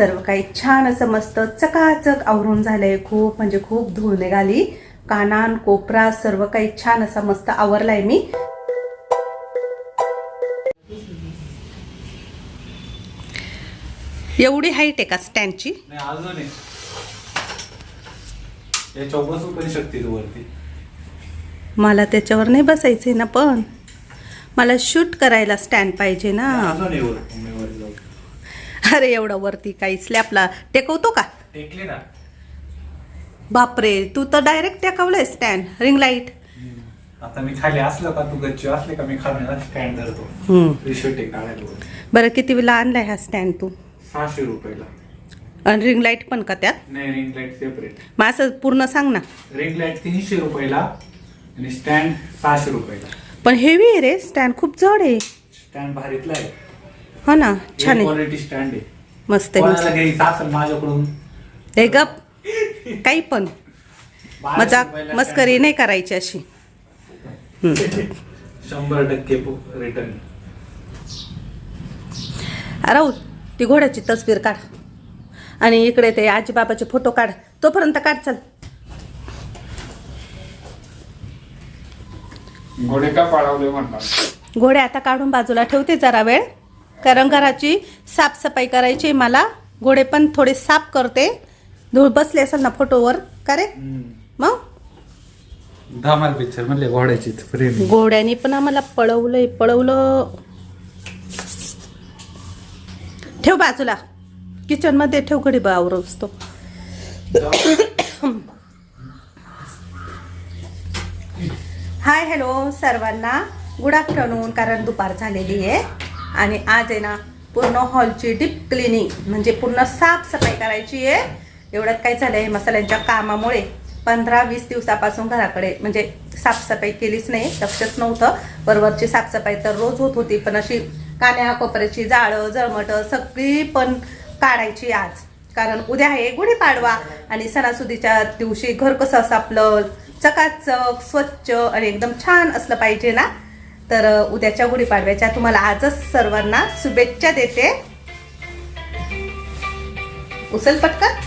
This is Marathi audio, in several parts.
सर्व काही छान असं मस्त चकाचक आवरून झालंय. खूप म्हणजे खूप धूळ निघाली. कानान कोपरा सर्व काही छान असा मस्त आवरलाय मी. एवढी हाईट आहे का स्टँडची मला त्याच्यावर नाही बसायचंय ना पण. मला शूट करायला स्टँड पाहिजे ना अजून आहे वर मी वर जाऊ अरे एवढं वरती काही स्लॅपला टेकवतो का? टेकले ना. बापरे तू तर डायरेक्ट टेकवलंय स्टँड रिंग लाइट आता मी खाली असलो का तू गच्ची असले का मी खाली स्टँड धरतो. काढायला. बरं किती वेळा आणलाय हा स्टँड तू? सहाशे रुपयाला. आणि रिंग लाइट पण का त्यात? नाही रिंग लाइट सेपरेट मग असं पूर्ण सांग ना. रिंग लाइट तीनशे रुपयाला आणि स्टँड सहाशे रुपयाला. पण हेवी आहे रे स्टँड खूप जड आहे. स्टँड भारीतला आहे. हो ना छान आहे. क्वालिटी स्टँड आहे. मस्त आहे कोणाला मस्त. घ्यायचं असेल माझ्याकडून? हे गप. काही पण. मजाक मस्करी नाही करायची अशी. stand. शंभर टक्के रिटर्न राहुल ती घोड्याची तस्वीर काढ. आणि इकडे ते आजी बाबाचे फोटो काढ. तोपर्यंत काढ चल. घोडे का पाळवले म्हणतात? घोडे आता काढून बाजूला ठेवते जरा वेळ. कारण घराची साफसफाई करायची आहे मला घोडे पण थोडे साफ करते. धूळ बसले असेल ना फोटोवर का रे मग? धमाल पिक्चर म्हणले घोड्याची प्रेम घोड्याने पण आम्हाला पळवलंय पळवलं. ठेव बाजूला. किचनमध्ये ठेव घडी आवरच तो हाय हॅलो सर्वांना. गुड आफ्टरनून कारण दुपार झालेली आहे. आणि आज आहे ना पूर्ण हॉलची डीप क्लिनिंग म्हणजे पूर्ण साफसफाई करायची आहे. एवढ्यात काय झालं आहे मसाल्यांच्या कामामुळे पंधरा वीस दिवसापासून घराकडे म्हणजे साफसफाई केलीच नाही लक्षच नव्हतं. बरोबरची साफसफाई तर रोज होत होती पण अशी कान्या कोपऱ्याची जाळं जळमटं सगळी पण काढायची आज. कारण उद्या आहे गुढीपाडवा आणि सणासुदीच्या दिवशी घर कसं असं आपलं चकाचक स्वच्छ आणि एकदम छान असलं पाहिजे ना. तर उद्याच्या गुढीपाडव्याच्या तुम्हाला आजच सर्वांना शुभेच्छा देते. उचल पटकन?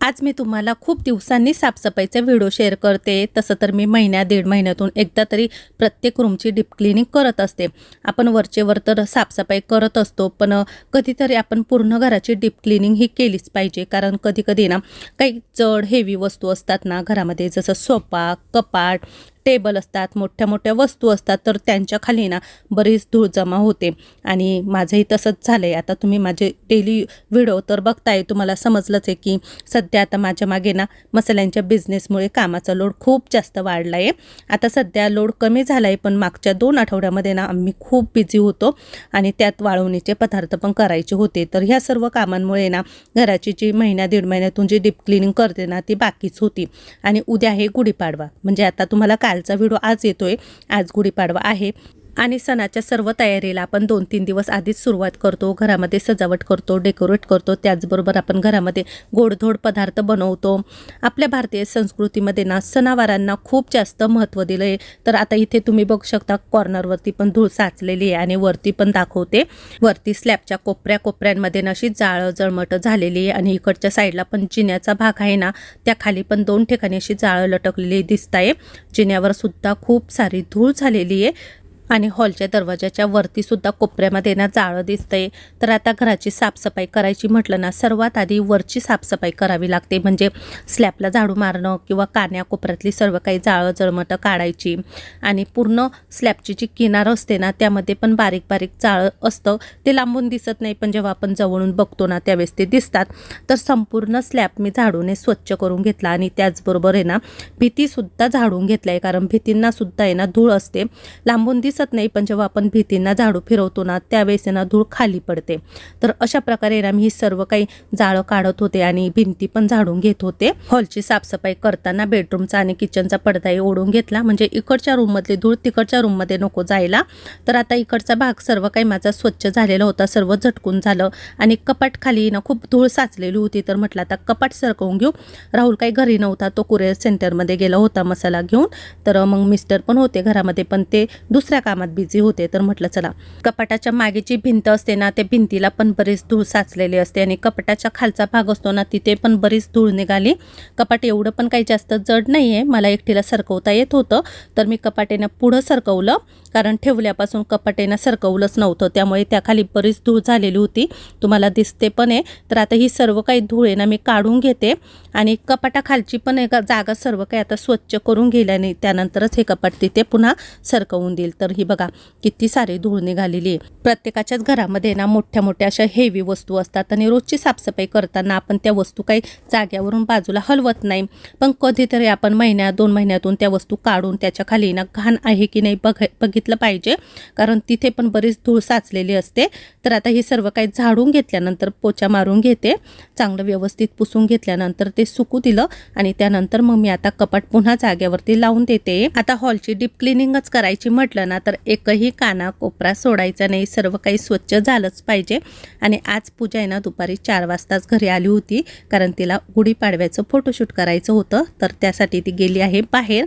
आज मी तुम्हाला खूप दिवसांनी साफसफाईचा व्हिडिओ शेअर करते. तसं तर मी महिन्या दीड महिन्यातून एकदा तरी प्रत्येक रूमची डीप क्लिनिंग करत असते. आपण वरचे वर तर साफसफाई करत असतो पण कधीतरी आपण पूर्ण घराची डीप क्लिनिंग ही केलीच पाहिजे. कारण कधी कधी ना काही जड हेवी वस्तू असतात ना घरामध्ये जसं सोफा कपाट टेबल असतात मोठ्या मोठ्या वस्तू असतात तर त्यांच्या खाली ना बरीच धूळ जमा होते. आणि माझंही तसंच झालं आहे आता तुम्ही माझे डेली व्हिडिओ तर बघताय. तुम्हाला समजलंच आहे की सध्या आता माझ्या मागे ना मसाल्यांच्या बिझनेसमुळे कामाचा लोड खूप जास्त वाढला आहे आता सध्या लोड कमी झाला आहे पण मागच्या दोन आठवड्यामध्ये ना आम्ही खूप बिझी होतो आणि त्यात वाळवणीचे पदार्थ पण करायचे होते. तर ह्या सर्व कामांमुळे ना घराची जी महिन्या दीड महिन्यातून जी डीप क्लिनिंग करते ना ती बाकीच होती. आणि उद्या आहे गुढीपाडवा. म्हणजे आता तुम्हाला कालचा व्हिडिओ आज येतोय. आज गुढीपाडवा आहे. आणि सणाच्या सर्व तयारीला आपण दोन तीन दिवस आधीच सुरुवात करतो. घरामध्ये सजावट करतो डेकोरेट करतो. त्याचबरोबर आपण घरामध्ये गोडधोड पदार्थ बनवतो. आपल्या भारतीय संस्कृतीमध्ये ना सणावारांना खूप जास्त महत्त्व दिलं आहे तर आता इथे तुम्ही बघू शकता कॉर्नरवरती पण धूळ साचलेली आहे आणि वरती पण दाखवते. वरती स्लॅबच्या कोपऱ्या कोपऱ्यांमध्ये ना अशी जाळं जळमटं झालेली आहे आणि इकडच्या साईडला पण जिन्याचा भाग आहे ना त्या खाली पण दोन ठिकाणी अशी जाळं लटकलेली दिसत आहे जिन्यावर सुद्धा खूप सारी धूळ झालेली आहे. आणि हॉलच्या दरवाजाच्या वरती सुद्धा कोपऱ्यामध्ये ना जाळं दिसतंय. तर आता घराची साफसफाई करायची म्हटलं ना सर्वात आधी वरची साफसफाई करावी लागते. म्हणजे स्लॅबला झाडू मारणं किंवा कान्या कोपऱ्यातली सर्व काही जाळं जळमटं काढायची. आणि पूर्ण स्लॅबची जी किनार असते ना त्यामध्ये पण बारीक बारीक जाळं असतं. ते लांबून दिसत नाही पण जेव्हा आपण जवळून बघतो ना त्यावेळेस ते दिसतात. तर संपूर्ण स्लॅब मी झाडूने स्वच्छ करून घेतला आणि त्याचबरोबर आहे ना भीतीसुद्धा झाडून घेतला आहे. कारण भीतींना सुद्धा आहे ना धूळ असते. लांबून दिसत नाही पण जेव्हा आपण भीतींना झाडू फिरवतो ना त्यावेळेस ना धूळ खाली पडते. तर अशा प्रकारे ना मी ही सर्व काही जाळं काढत होते आणि भिंती पण झाडून घेत होते. हॉलची साफसफाई करताना बेडरूमचा आणि किचनचा पडदाही ओढून घेतला. म्हणजे इकडच्या रूममधली धूळ तिकडच्या रूममध्ये नको जायला. तर आता इकडचा भाग सर्व काही माझा स्वच्छ झालेला होता सर्व झटकून झालं आणि कपाट खाली ना खूप धूळ साचलेली होती. तर म्हटलं आता कपाट सरकवून घेऊ. राहुल काही घरी नव्हता तो कुरिअर सेंटरमध्ये गेला होता मसाला घेऊन. तर मग मिस्टर पण होते घरामध्ये पण ते दुसऱ्या कामात बिझी होते तर म्हटलं चला कपाटाच्या मागे जी भिंत असते ना त्या भिंतीला पण बरीच धूळ साचलेली असते आणि कपाटाच्या खालचा भाग असतो ना तिथे पण बरीच धूळ निघाली. कपाट एवढं पण काही जास्त जड नाही आहे मला एकटीला सरकवता येत होतं तर मी कपाटेनं पुढं सरकवलं कारण ठेवल्यापासून कपाटेनं सरकवलंच नव्हतं त्यामुळे त्याखाली बरीच धूळ झालेली होती. तुम्हाला दिसते पण आहे तर आता ही सर्व काही धूळ आहे ना मी काढून घेते आणि कपाटाखालची पण एका जागा सर्व काही आता स्वच्छ करून गेल्याने त्यानंतरच हे कपाट तिथे पुन्हा सरकवून देईल. तर ही बघा किती सारी धूळ निघालेली आहे. प्रत्येकाच्याच घरामध्ये ना मोठ्या मोठ्या अशा हेवी वस्तू असतात आणि रोजची साफसफाई करताना आपण त्या वस्तू काही जाग्यावरून बाजूला हलवत नाही. पण कधीतरी आपण महिन्यात दोन महिन्यातून त्या वस्तू काढून त्याच्याखाली ना घाण आहे की नाही बघ बघितलं पाहिजे. कारण तिथे पण बरीच धूळ साचलेली असते. तर आता हे सर्व काही झाडून घेतल्यानंतर पोचा मारून घेते. चांगलं व्यवस्थित पुसून घेतल्यानंतर ते सुकू दिलं आणि त्यानंतर मग मी आता कपाट पुन्हा जाग्यावरती लावून देते. आता हॉलची डीप क्लिनिंगच करायची म्हटलं ना तर एकही काना कोपरा सोडायचा नाही. सर्व काही स्वच्छ झालंच पाहिजे. आणि आज पूजा आहे ना दुपारी चार वाजताच घरी आली होती. कारण तिला गुढीपाडव्याचं फोटोशूट करायचं होतं. तर त्यासाठी ती गेली आहे बाहेर.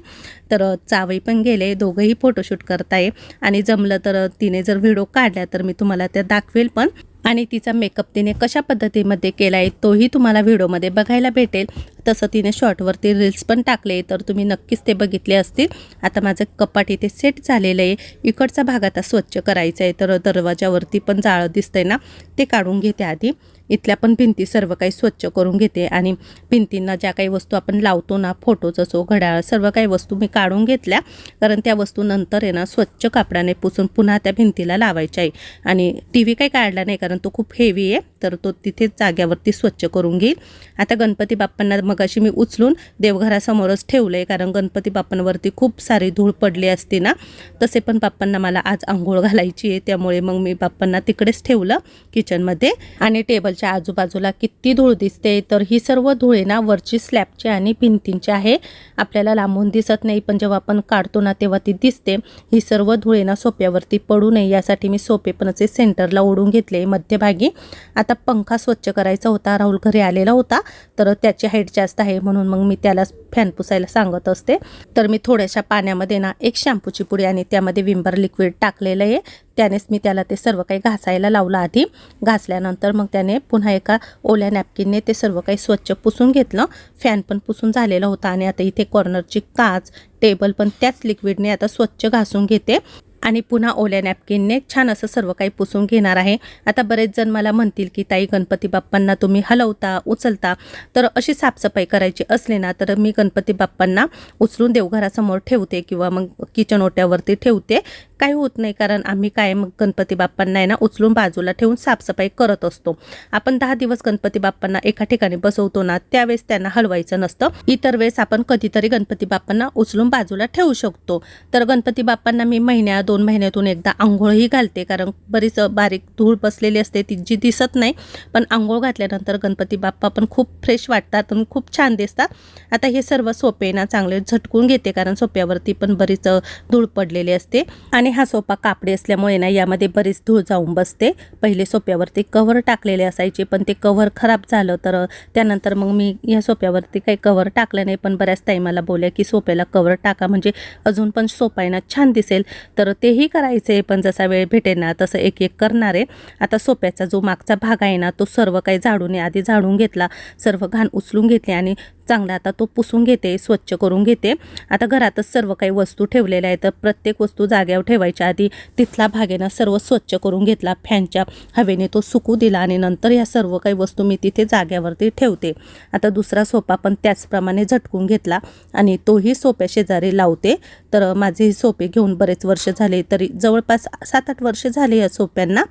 तर चावई पण गेले. दोघंही फोटोशूट करताय. आणि जमलं तर तिने जर व्हिडिओ काढला तर मी तुम्हाला त्या दाखवेल पण. आणि तिचा मेकअप तिने कशा पद्धतीमध्ये केला आहे तोही तुम्हाला व्हिडिओमध्ये बघायला भेटेल. तसं तिने शॉर्टवरती रील्स पण टाकले तर तुम्ही नक्कीच ते बघितले असतील. आता माझं कपाट इथे सेट झालेलं आहे. इकडचा भाग आता स्वच्छ करायचा आहे तर दरवाजावरती पण जाळं दिसतंय ना ते काढून घेते आधी. इथल्या पण भिंती सर्व काही स्वच्छ करून घेते आणि भिंतींना ज्या काही वस्तू आपण लावतो ना फोटोज असो घड्याळ सर्व काही वस्तू मी काढून घेतल्या. कारण त्या वस्तू नंतर आहे ना स्वच्छ कापडाने पुसून पुन्हा त्या भिंतीला लावायच्या आहे. आणि टी व्ही काही काढला नाही कारण तो खूप हेवी आहे तर तो तिथेच जाग्यावरती स्वच्छ करून घेईल. आता गणपती बाप्पांना मगाशी मी उचलून देवघरासमोरच ठेवलं आहे कारण गणपती बाप्पांवरती खूप सारी धूळ पडली असते ना तसे पण बाप्पांना मला आज आंघोळ घालायची आहे. त्यामुळे मग मी बाप्पांना तिकडेच ठेवलं किचनमध्ये. आणि टेबलच्या आजूबाजूला किती धूळ दिसते तर ही सर्व धुळे ना वरची स्लॅबची आणि भिंतींची आहे. आपल्याला लांबून दिसत नाही पण जेव्हा आपण काढतो ना तेव्हा ती दिसते. ही सर्व धुळे ना सोप्यावरती पडू नये यासाठी मी सोपे पण असे सेंटरला ओढून घेतले मध्यभागी. आता पंखा स्वच्छ करायचा होता राहुल घरी आलेला होता तर त्याची हाईट जास्त आहे म्हणून मग मी त्याला फॅन पुसायला सांगत असते. तर मी थोड्याशा पाण्यामध्ये ना एक शॅम्पूची पुडी आणि त्यामध्ये विंबर लिक्विड टाकलेलं आहे. त्यानेच मी त्याला ते सर्व काही घासायला लावलं आधी. घासल्यानंतर मग त्याने पुन्हा एका ओल्या नॅपकिनने ते सर्व काही स्वच्छ पुसून घेतलं. फॅन पण पुसून झालेला होता आणि आता इथे कॉर्नरची काच टेबल पण त्याच लिक्विडने आता स्वच्छ घासून घेते. आणि पुन्हा ओल्या नॅपकिनने छान असं सर्व काही पुसून घेणार आहे. आता बरेच जण मला म्हणतील की ताई गणपती बाप्पांना तुम्ही हलवता उचलता तर अशी साफसफाई करायची असली ना तर मी गणपती बाप्पांना उचलून देवघरासमोर ठेवते किंवा मग किचन ओट्यावरती ठेवते. काही होत नाही कारण आम्ही काय मग गणपती बाप्पांना आहे ना उचलून बाजूला ठेवून साफसफाई करत असतो. आपण दहा दिवस गणपती बाप्पांना एका ठिकाणी बसवतो ना त्यावेळेस त्यांना हलवायचं नसतं. इतर वेळेस आपण कधीतरी गणपती बाप्पांना उचलून बाजूला ठेवू शकतो. तर गणपती बाप्पांना मी महिन्या दोन महिन्यातून एकदा आंघोळही घालते कारण बरीच बारीक धूळ बसलेली असते ती जी दिसत नाही. पण आंघोळ घातल्यानंतर गणपती बाप्पा पण खूप फ्रेश वाटतात आणि खूप छान दिसतात. आता हे सर्व सोपे ना चांगले झटकून घेते कारण सोप्यावरती पण बरीच धूळ पडलेली असते. आणि हा सोपा कापडी असल्यामुळे ना यामध्ये बरीच धूळ जाऊन बसते. पहिले सोप्यावरती कव्हर टाकलेले असायचे पण ते कव्हर खराब झालं तर त्यानंतर मग मी या सोप्यावरती काही कव्हर टाकलं नाही. पण बऱ्याच ताई मला बोलल्या की सोप्याला कव्हर टाका म्हणजे अजून पण सोपा आहे ना छान दिसेल. तर तेही करायचे पण जसा वेळ भेटेल ना तसं एक एक करणार. आहे आता सोप्याचा जो मागचा भाग आहे ना तो सर्व काही झाडून आधी झाडून घेतला सर्व घाण उचलून घेतली आणि चांगला आता तो पुसून घेते स्वच्छ करून घेते. आता घरातच सर्व काही वस्तू ठेवलेल्या आहेत. तर प्रत्येक वस्तू जाग्यावर ठेवायच्या आधी तिथला भागेनं सर्व स्वच्छ करून घेतला फॅनच्या हवेने तो सुकू दिला आणि नंतर ह्या सर्व काही वस्तू मी तिथे जाग्यावरती ठेवते. आता दुसरा सोफा पण त्याचप्रमाणे झटकून घेतला आणि तोही सोप्या शेजारी लावते. तर माझे हे सोपे घेऊन बरेच वर्ष झाले तरी जवळपास सात आठ वर्ष झाले या सोप्यांना.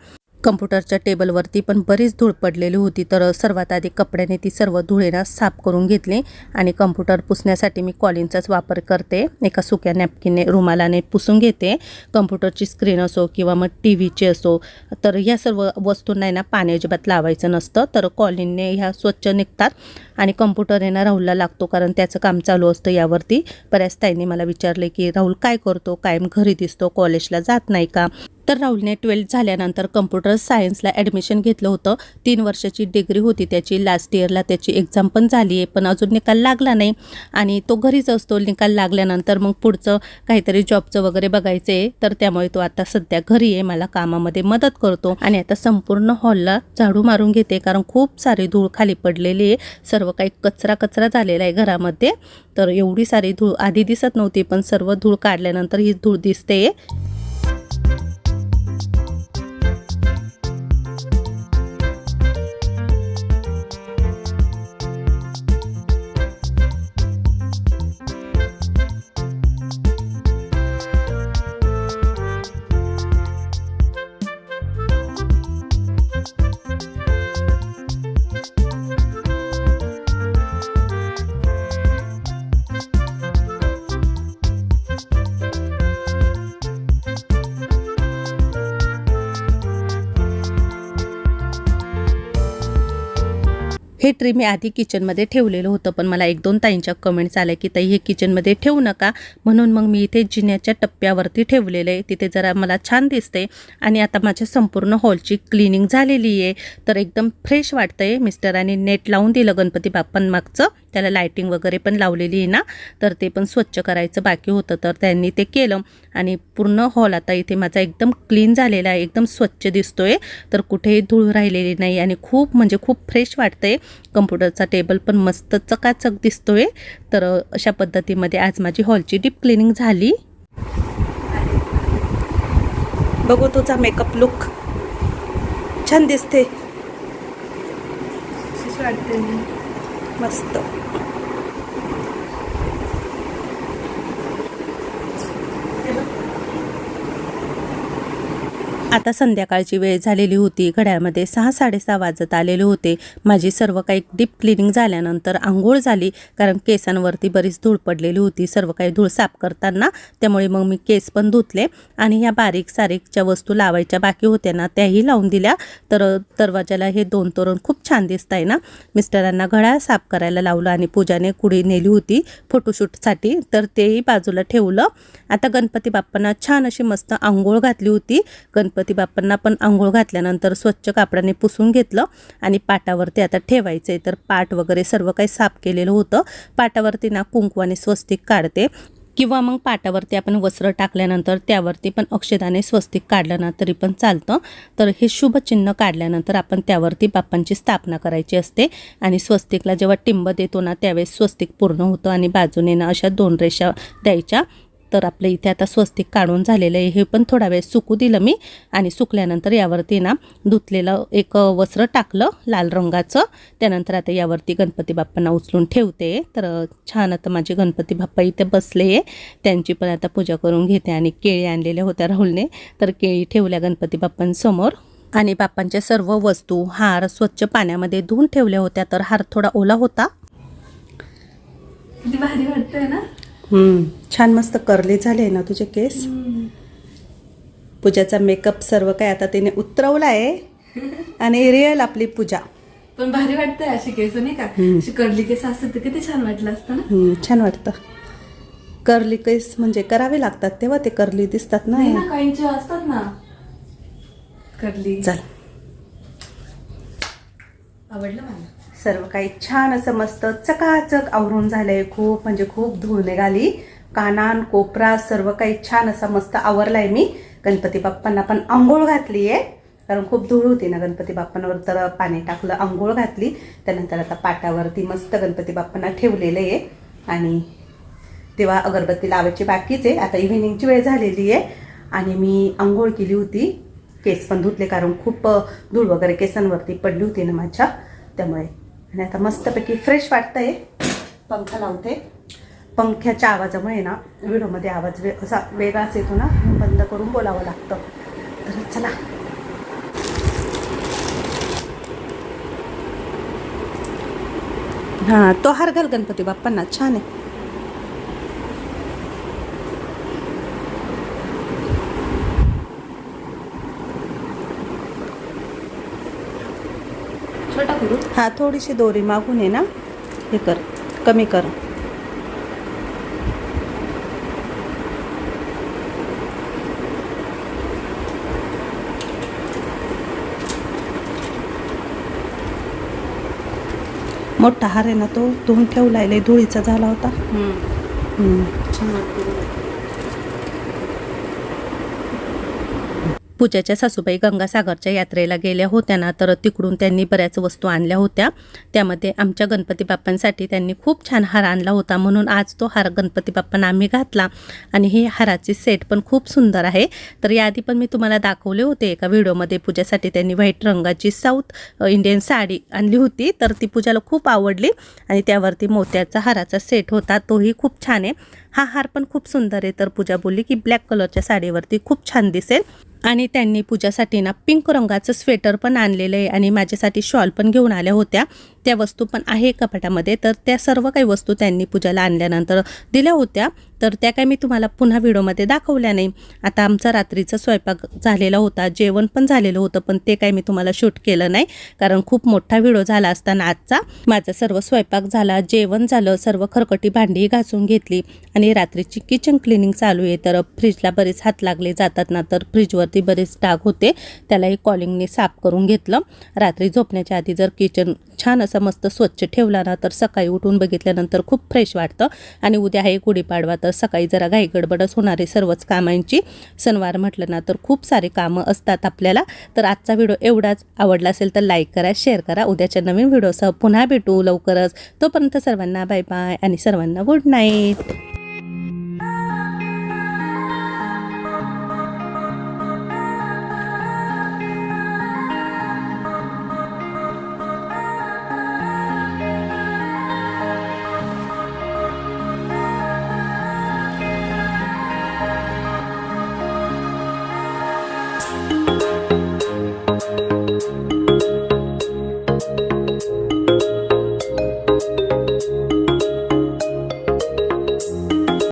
कम्प्युटरच्या टेबलवरती पण बरीच धूळ पडलेली होती तर सर्वात आधी कपड्याने ती सर्व धुळेना साफ करून घेतली आणि कम्प्युटर पुसण्यासाठी मी कॉलिनचाच वापर करते. एका सुक्या नॅपकिनने रुमालाने पुसून घेते. कम्प्युटरची स्क्रीन असो किंवा मग टी व्हीची असो तर ह्या सर्व वस्तूंना ना पाणी अजिबात लावायचं नसतं तर कॉलिनने ह्या स्वच्छ निघतात आणि कम्प्युटर आहे ना राहुलला लागतो कारण त्याचं काम चालू असतं यावरती. बऱ्याच ताईंनी मला विचारले की राहुल काय करतो? कायम घरी दिसतो? कॉलेजला जात नाही का? तर राहुलने ट्वेल्थ झाल्यानंतर कम्प्युटर सायन्सला ॲडमिशन घेतलं होतं. तीन वर्षाची डिग्री होती त्याची. लास्ट इयरला त्याची एक्झाम पण झाली आहे पण अजून निकाल लागला नाही. आणि तो घरीच असतो निकाल लागल्यानंतर मग पुढचं काहीतरी जॉबचं वगैरे बघायचं आहे तर त्यामुळे तो आता सध्या घरी आहे मला कामामध्ये मदत करतो. आणि आता संपूर्ण हॉलला झाडू मारून घेते कारण खूप सारी धूळ खाली पडलेली आहे. सर्व काही कचरा कचरा झालेला आहे घरामध्ये. तर एवढी सारी धूळ आधी दिसत नव्हती पण सर्व धूळ काढल्यानंतर ही धूळ दिसते हे ट्री मी आधी किचनमध्ये ठेवलेलं होतं पण मला एक दोन ताईंच्या कमेंट्स आल्या की ताई हे किचनमध्ये ठेवू नका. म्हणून मग मी इथे जिन्याच्या टप्प्यावरती ठेवलेलं आहे. तिथे जरा मला छान दिसते आणि आता माझ्या संपूर्ण हॉलची क्लिनिंग झालेली आहे. तर एकदम फ्रेश वाटतंय. मिस्टरांनी नेट लावून दिलं गणपती बाप्पांमागचं. त्याला लायटिंग वगैरे पण लावलेली आहे ना. तर ते पण स्वच्छ करायचं बाकी होतं. तर त्यांनी ते केलं. आणि पूर्ण हॉल आता इथे माझा एकदम क्लीन झालेला आहे. एकदम स्वच्छ दिसतोय. तर कुठेही धूळ राहिलेली नाही. आणि खूप म्हणजे खूप फ्रेश वाटतंय. कम्प्युटरचा टेबल पण मस्त चकाचक दिसतोय. तर अशा पद्धतीमध्ये आज माझी हॉलची डीप क्लिनिंग झाली. बघू तुझा मेकअप लुक. छान दिसते. मस्त. आता संध्याकाळची वेळ झालेली होती. घड्याळमध्ये सहा साडेसहा वाजत आलेले होते. माझी सर्व काही डीप क्लिनिंग झाल्यानंतर आंघोळ झाली कारण केसांवरती बरीच धूळ पडलेली होती. सर्व काही धूळ साफ करताना त्यामुळे मग मी केस पण धुतले आणि ह्या बारीक सारीकच्या वस्तू लावायच्या बाकी होत्या ना त्याही लावून दिल्या. तर दरवाजाला हे दोन तोरण खूप छान दिसत आहे ना. मिस्टरांना घड्याळ साफ करायला लावलं आणि पूजाने कुडी नेली होती फोटोशूटसाठी. तर तेही बाजूला ठेवलं. आता गणपती बाप्पांना छान अशी मस्त आंघोळ घातली होती. गणपती बाप्पांना पण आंघोळ घातल्यानंतर स्वच्छ कापडाने पुसून घेतलं आणि पाटावरती आता ठेवायचं आहे तर पाट वगैरे सर्व काही साफ केलेलं होतं. पाटावरती ना कुंकवाने स्वस्तिक काढते. किंवा मग पाटावरती आपण वस्त्र टाकल्यानंतर त्यावरती पण अक्षदाने स्वस्तिक काढलं ना तरी पण चालतं. तर हे शुभ चिन्ह काढल्यानंतर आपण त्यावरती बाप्पांची स्थापना करायची असते. आणि स्वस्तिकला जेव्हा टिंब देतो ना त्यावेळेस स्वस्तिक पूर्ण होतं आणि बाजूने ना अशा दोन रेषा द्यायच्या. तर आपलं इथे आता स्वस्तिक काढून झालेलं आहे. हे पण थोडा वेळ सुकू दिलं मी. आणि सुकल्यानंतर यावरती ना धुतलेलं एक वस्त्र टाकलं लाल रंगाचं. त्यानंतर आता यावरती गणपती बाप्पांना उचलून ठेवते. तर छान आता माझे गणपती बाप्पा इथे बसले आहे. त्यांची पण आता पूजा करून घेते आणि केळी आणलेल्या होत्या राहुलने. तर केळी ठेवल्या गणपती बाप्पांसमोर. आणि बाप्पांच्या सर्व वस्तू हार स्वच्छ पाण्यामध्ये धुवून ठेवल्या होत्या. तर हार थोडा ओला होता. किती भारी वाटतंय ना? छान मस्त करली झाले ना तुझे केस. पूजाचा मेकअप सर्व काय आता तिने उतरवला आहे आणि रिअल आपली पूजा. पण भारी वाटतंय अशी केस नाही का? अशी करली केस असते तर किती छान वाटलं असतं ना? हम्म, छान वाटतं. करली केस म्हणजे करावे लागतात तेव्हा ते करली दिसतात ना. काहींचे असतात ना. करली चल. आवडलं मला? सर्व काही छान असं मस्त चकाचक आवरून झालंय खूप म्हणजे खूप धूळ निघाली. कानान कोपरा सर्व काही छान असा मस्त आवरलाय मी. गणपती बाप्पांना पण आंघोळ घातली आहे कारण खूप धूळ होती ना गणपती बाप्पांवर तर पाणी टाकलं आंघोळ घातली. त्यानंतर आता पाटावरती मस्त गणपती बाप्पांना ठेवलेलं आहे. आणि तेव्हा अगरबत्ती लावायची बाकीच आहे. आता इव्हिनिंगची वेळ झालेली आहे. आणि मी आंघोळ केली होती. केस पण धुतले कारण खूप धूळ वगैरे केसांवरती पडली होती ना माझ्या. त्यामुळे आणि आता मस्तपैकी फ्रेश वाटतंय. पंखा लावते. पंख्याच्या आवाजामुळे ना व्हिडिओमध्ये आवाज वे असा वेगळाच येतो ना बंद करून बोलावं लागतं. तर चला. हां तो हार घाल गणपती बाप्पांना. छान आहे. हां थोडीशी दोरी मागून आहे ना. हे कर कमी कर. मोठा हार आहे ना तो धुवून ठेवला आहे धुळीचा झाला होता. छान पूजाच्या सासूबाई गंगासागरच्या यात्रेला गेल्या होत्या ना तर तिकडून त्यांनी बऱ्याच वस्तू आणल्या होत्या. त्यामध्ये आमच्या गणपती बाप्पांसाठी त्यांनी खूप छान हार आणला होता. म्हणून आज तो हार गणपती बाप्पांना आम्ही घातला. आणि हे हाराची सेट पण खूप सुंदर आहे. तर याआधी पण मी तुम्हाला दाखवले होते एका व्हिडिओमध्ये पूजासाठी त्यांनी व्हाईट रंगाची साऊथ इंडियन साडी आणली होती. तर ती पूजाला खूप आवडली आणि त्यावरती मोत्याचा हाराचा सेट होता. तोही खूप छान आहे. हा हार पण खूप सुंदर आहे. तर पूजा बोलली की ब्लॅक कलरच्या साडीवरती खूप छान दिसेल. आणि त्यांनी पूजासाठी ना पिंक रंगाचं स्वेटर पण आणलेलं आहे आणि माझ्यासाठी शॉल पण घेऊन आल्या होत्या. त्या वस्तू पण आहे कपाटामध्ये तर त्या सर्व काही वस्तू त्यांनी पूजाला आणल्यानंतर दिल्या होत्या. तर त्या काय मी तुम्हाला पुन्हा व्हिडिओमध्ये दाखवल्या नाही. आता आमचा रात्रीचा स्वयंपाक झालेला होता. जेवण पण झालेलं होतं पण ते काय मी तुम्हाला शूट केलं नाही. कारण खूप मोठा व्हिडिओ झाला असताना आजचा. माझा सर्व स्वयंपाक झाला जेवण झालं सर्व खरकटी भांडी घासून घेतली आणि रात्रीची किचन क्लिनिंग चालू आहे. तर फ्रीजला बरेच हात लागले जातात ना तर फ्रीजवरती बरेच डाग होते. त्यालाही कॉलिंगने साफ करून घेतलं. रात्री झोपण्याच्या आधी जर किचन छान असं मस्त स्वच्छ ठेवला ना तर सकाळी उठून बघितल्यानंतर खूप फ्रेश वाटतं. आणि उद्या आहे गुढीपाडवा तर सकाळी जरा घाईगडबडच होणारे सर्वच कामांची. सणवार म्हटलं ना तर खूप सारे कामं असतात आपल्याला. तर आजचा व्हिडिओ एवढाच. आवडला असेल तर लाईक करा शेअर करा. उद्याच्या नवीन व्हिडिओसह पुन्हा भेटू लवकरच. तोपर्यंत सर्वांना बाय बाय आणि सर्वांना गुड नाईट